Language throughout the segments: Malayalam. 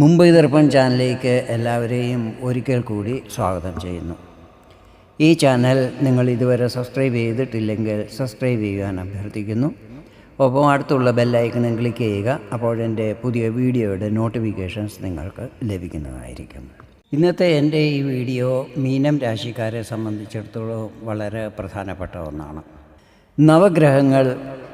മുംബൈ ദർപ്പൺ ചാനലിലേക്ക് എല്ലാവരെയും ഒരിക്കൽ കൂടി സ്വാഗതം ചെയ്യുന്നു. ഈ ചാനൽ നിങ്ങൾ ഇതുവരെ സബ്സ്ക്രൈബ് ചെയ്തിട്ടില്ലെങ്കിൽ സബ്സ്ക്രൈബ് ചെയ്യുവാൻ അഭ്യർത്ഥിക്കുന്നു. ഒപ്പം അടുത്തുള്ള ബെല്ലൈക്കണും ക്ലിക്ക് ചെയ്യുക അപ്പോൾ എന്റെ പുതിയ വീഡിയോയുടെ നോട്ടിഫിക്കേഷൻസ് നിങ്ങൾക്ക് ലഭിക്കുന്നതായിരിക്കും. ഇന്നത്തെ എന്റെ ഈ വീഡിയോ മീനം രാശിക്കാരെ സംബന്ധിച്ചിടത്തോളം വളരെ പ്രധാനപ്പെട്ട ഒന്നാണ്. നവഗ്രഹങ്ങൾ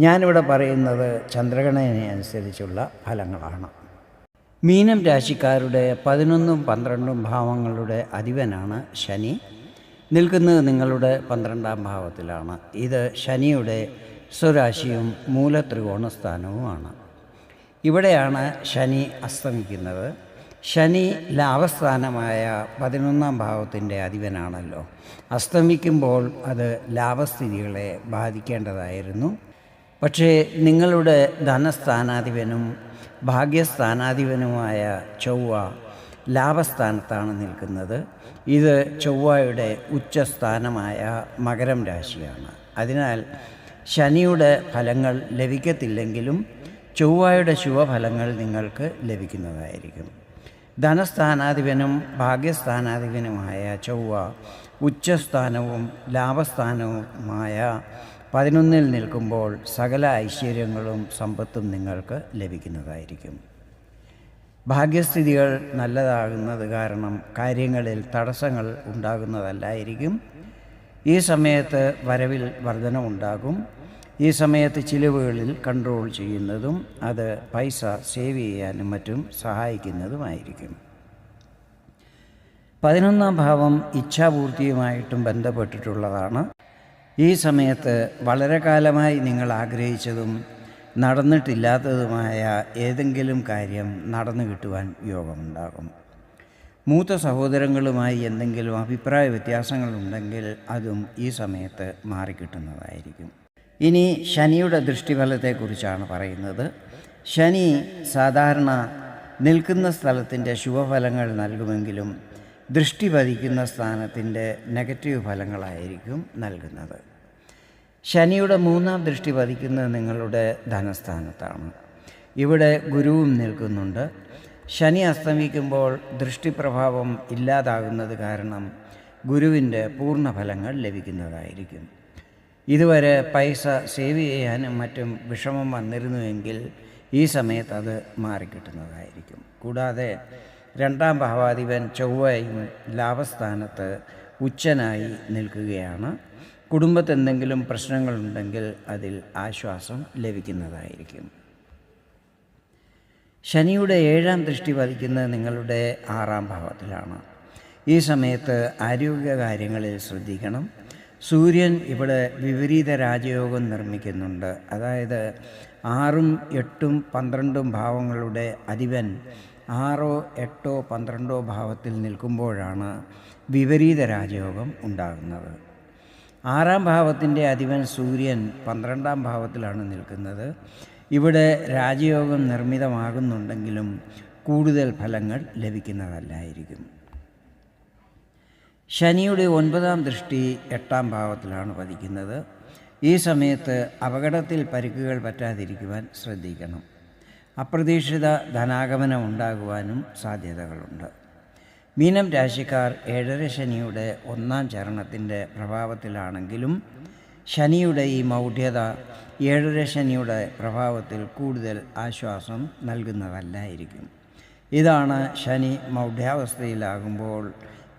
ഞാനിവിടെ പറയുന്നത് ചന്ദ്രഗണനയനുസരിച്ചുള്ള ഫലങ്ങളാണ്. മീനം രാശിക്കാരുടെ പതിനൊന്നും പന്ത്രണ്ടും ഭാവങ്ങളുടെ അധിപനാണ് ശനി. നിൽക്കുന്നത് നിങ്ങളുടെ പന്ത്രണ്ടാം ഭാവത്തിലാണ്. ഇത് ശനിയുടെ സ്വരാശിയും മൂലത്രികോണസ്ഥാനവുമാണ്. ഇവിടെയാണ് ശനി അസ്തമിക്കുന്നത്. ശനി ലാഭസ്ഥാനമായ പതിനൊന്നാം ഭാവത്തിന്റെ അധിപനാണല്ലോ. അസ്തമിക്കുമ്പോൾ അത് ലാഭസ്ഥിതികളെ ബാധിക്കേണ്ടതായിരുന്നു. പക്ഷേ നിങ്ങളുടെ ധനസ്ഥാനാധിപനും ഭാഗ്യസ്ഥാനാധിപനുമായ ചൊവ്വ ലാഭസ്ഥാനത്താണ് നിൽക്കുന്നത്. ഇത് ചൊവ്വയുടെ ഉച്ചസ്ഥാനമായ മകരം രാശിയാണ്. അതിനാൽ ശനിയുടെ ഫലങ്ങൾ ലഭിക്കത്തില്ലെങ്കിലും ചൊവ്വയുടെ ശുഭഫലങ്ങൾ നിങ്ങൾക്ക് ലഭിക്കുന്നതായിരിക്കും. ധനസ്ഥാനാധിപനും ഭാഗ്യസ്ഥാനാധിപനുമായ ചൊവ്വ ഉച്ചസ്ഥാനവും ലാഭസ്ഥാനവുമായ പതിനൊന്നിൽ നിൽക്കുമ്പോൾ സകല ഐശ്വര്യങ്ങളും സമ്പത്തും നിങ്ങൾക്ക് ലഭിക്കുന്നതായിരിക്കും. ഭാഗ്യസ്ഥിതികൾ നല്ലതാകുന്നത് കാരണം കാര്യങ്ങളിൽ തടസ്സങ്ങൾ ഉണ്ടാകുന്നതല്ലായിരിക്കും. ഈ സമയത്ത് വരവിൽ വർധനമുണ്ടാകും ഈ സമയത്ത് ചിലവുകളിൽ കൺട്രോൾ ചെയ്യുന്നതും അത് പൈസ സേവ് ചെയ്യാനും മറ്റും സഹായിക്കുന്നതുമായിരിക്കും. പതിനൊന്നാം ഭാവം ഇച്ഛാപൂർത്തിയുമായിട്ടും ബന്ധപ്പെട്ടിട്ടുള്ളതാണ്. ഈ സമയത്ത് വളരെ കാലമായി നിങ്ങൾ ആഗ്രഹിച്ചതും നടന്നിട്ടില്ലാത്തതുമായ ഏതെങ്കിലും കാര്യം നടന്നു കിട്ടുവാൻ യോഗമുണ്ടാകും. മൂത്ത സഹോദരങ്ങളുമായി എന്തെങ്കിലും അഭിപ്രായ വ്യത്യാസങ്ങളുണ്ടെങ്കിൽ അതും ഈ സമയത്ത് മാറിക്കിട്ടുന്നതായിരിക്കും. ഇനി ശനിയുടെ ദൃഷ്ടിഫലത്തെക്കുറിച്ചാണ് പറയുന്നത്. ശനി സാധാരണ നിൽക്കുന്ന സ്ഥലത്തിന്റെ ശുഭഫലങ്ങൾ നൽകുമെങ്കിലും ദൃഷ്ടി പതിക്കുന്ന സ്ഥാനത്തിന്റെ നെഗറ്റീവ് ഫലങ്ങളായിരിക്കും നൽകുന്നത്. ശനിയുടെ മൂന്നാം ദൃഷ്ടി പതിക്കുന്നത് നിങ്ങളുടെ ധനസ്ഥാനത്താണ്. ഇവിടെ ഗുരുവും നിൽക്കുന്നുണ്ട്. ശനി അസ്തമിക്കുമ്പോൾ ദൃഷ്ടിപ്രഭാവം ഇല്ലാതാകുന്നത് കാരണം ഗുരുവിന്റെ പൂർണ ഫലങ്ങൾ ലഭിക്കുന്നതായിരിക്കും. ഇതുവരെ പൈസ സേവ് ചെയ്യാനും മറ്റും വിഷമം വന്നിരുന്നുവെങ്കിൽ ഈ സമയത്ത് അത് മാറിക്കിട്ടുന്നതായിരിക്കും. കൂടാതെ രണ്ടാം ഭാവാധിപൻ ചൊവ്വയും ലാഭസ്ഥാനത്ത് ഉച്ചനായി നിൽക്കുകയാണ്. കുടുംബത്ത് എന്തെങ്കിലും പ്രശ്നങ്ങളുണ്ടെങ്കിൽ അതിൽ ആശ്വാസം ലഭിക്കുന്നതായിരിക്കും. ശനിയുടെ ഏഴാം ദൃഷ്ടി പതിക്കുന്നത് നിങ്ങളുടെ ആറാം ഭാവത്തിലാണ്. ഈ സമയത്ത് ആരോഗ്യകാര്യങ്ങളിൽ ശ്രദ്ധിക്കണം. സൂര്യൻ ഇവിടെ വിപരീത രാജയോഗം നിർമ്മിക്കുന്നുണ്ട്. അതായത് ആറും എട്ടും പന്ത്രണ്ടും ഭാവങ്ങളുടെ അധിപൻ ആറോ എട്ടോ പന്ത്രണ്ടോ ഭാവത്തിൽ നിൽക്കുമ്പോഴാണ് വിപരീത രാജയോഗം ഉണ്ടാകുന്നത്. ആറാം ഭാവത്തിന്റെ അധിപൻ സൂര്യൻ പന്ത്രണ്ടാം ഭാവത്തിലാണ് നിൽക്കുന്നത്. ഇവിടെ രാജയോഗം നിർമ്മിതമാകുന്നുണ്ടെങ്കിലും കൂടുതൽ ഫലങ്ങൾ ലഭിക്കുന്നതല്ലായിരിക്കും. ശനിയുടെ ഒൻപതാം ദൃഷ്ടി എട്ടാം ഭാവത്തിലാണ് പതിക്കുന്നത്. ഈ സമയത്ത് അപകടത്തിൽ പരിക്കുകൾ പറ്റാതിരിക്കുവാൻ ശ്രദ്ധിക്കണം. അപ്രതീക്ഷിത ധനാഗമനം ഉണ്ടാകുവാനും സാധ്യതകളുണ്ട്. മീനം രാശിക്കാർ ഏഴര ശനിയുടെ ഒന്നാം ചരണത്തിന്റെ പ്രഭാവത്തിലാണെങ്കിലും ശനിയുടെ ഈ മൗഢ്യത ഏഴര ശനിയുടെ പ്രഭാവത്തിൽ കൂടുതൽ ആശ്വാസം നൽകുന്നതല്ലായിരിക്കും. ഇതാണ് ശനി മൗഢ്യാവസ്ഥയിലാകുമ്പോൾ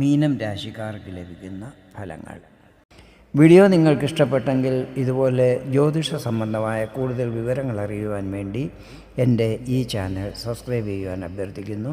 മീനം രാശിക്കാർക്ക് ലഭിക്കുന്ന ഫലങ്ങൾ. വീഡിയോ നിങ്ങൾക്ക് ഇഷ്ടപ്പെട്ടെങ്കിൽ ഇതുപോലെ ജ്യോതിഷ സംബന്ധമായ കൂടുതൽ വിവരങ്ങൾ അറിയുവാൻ വേണ്ടി എന്റെ ഈ ചാനൽ സബ്സ്ക്രൈബ് ചെയ്യുവാൻ അഭ്യർത്ഥിക്കുന്നു.